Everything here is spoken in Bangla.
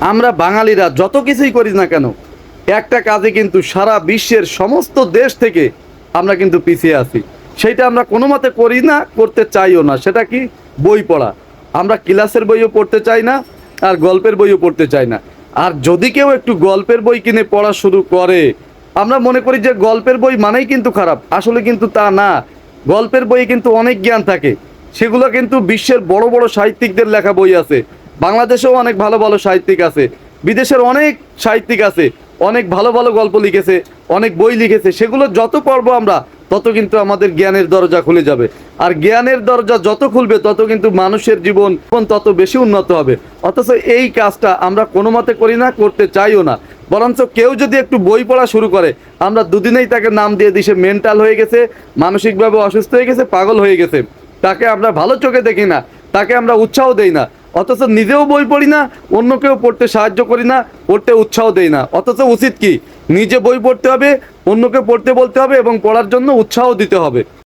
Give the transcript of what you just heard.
আমরা বাঙালিরা যত কিছুই করি না কেন, একটা কাজে কিন্তু সারা বিশ্বের সমস্ত দেশ থেকে আমরা কিন্তু পিছিয়ে আছি। সেইটা আমরা কোনো মতে করি না, করতে চাইও না। সেটা কি? বই পড়া। আমরা ক্লাসের বইও পড়তে চাই না, আর গল্পের বইও পড়তে চাই না। আর যদি কেউ একটু গল্পের বই কিনে পড়া শুরু করে, আমরা মনে করি যে গল্পের বই মানেই কিন্তু খারাপ। আসলে কিন্তু তা না। গল্পের বইয়ে কিন্তু অনেক জ্ঞান থাকে। সেগুলো কিন্তু বিশ্বের বড় বড় সাহিত্যিকদের লেখা বই আছে। বাংলাদেশেও অনেক ভালো ভালো সাহিত্যিক আছে, বিদেশের অনেক সাহিত্যিক আছে, অনেক ভালো ভালো গল্প লিখেছে, অনেক বই লিখেছে, সেগুলো যত পড়ব আমরা, তত কিন্তু আমাদের জ্ঞানের দরজা খুলে যাবে। আর জ্ঞানের দরজা যত খুলবে, তত কিন্তু মানুষের জীবন তত বেশি উন্নত হবে। অথচ এই কাজটা আমরা কোনো মতে করি না, করতে চাইও না। বরঞ্চ কেউ যদি একটু বই পড়া শুরু করে, আমরা দুদিনেই তাকে নাম দিয়ে দিই, সে মেন্টাল হয়ে গেছে, মানসিকভাবে অসুস্থ হয়ে গেছে, পাগল হয়ে গেছে। তাকে আমরা ভালো চোখে দেখি না, তাকে আমরা উৎসাহ দেই না। অথচ নিজেও বই পড়ি না অন্য কেউ পড়তে সাহায্য করি না, পড়তে উৎসাহ দেই না। অথচ উচিত কি? নিজে বই পড়তে হবে, অন্যকে পড়তে বলতে হবে এবং পড়ার জন্য উৎসাহ দিতে হবে।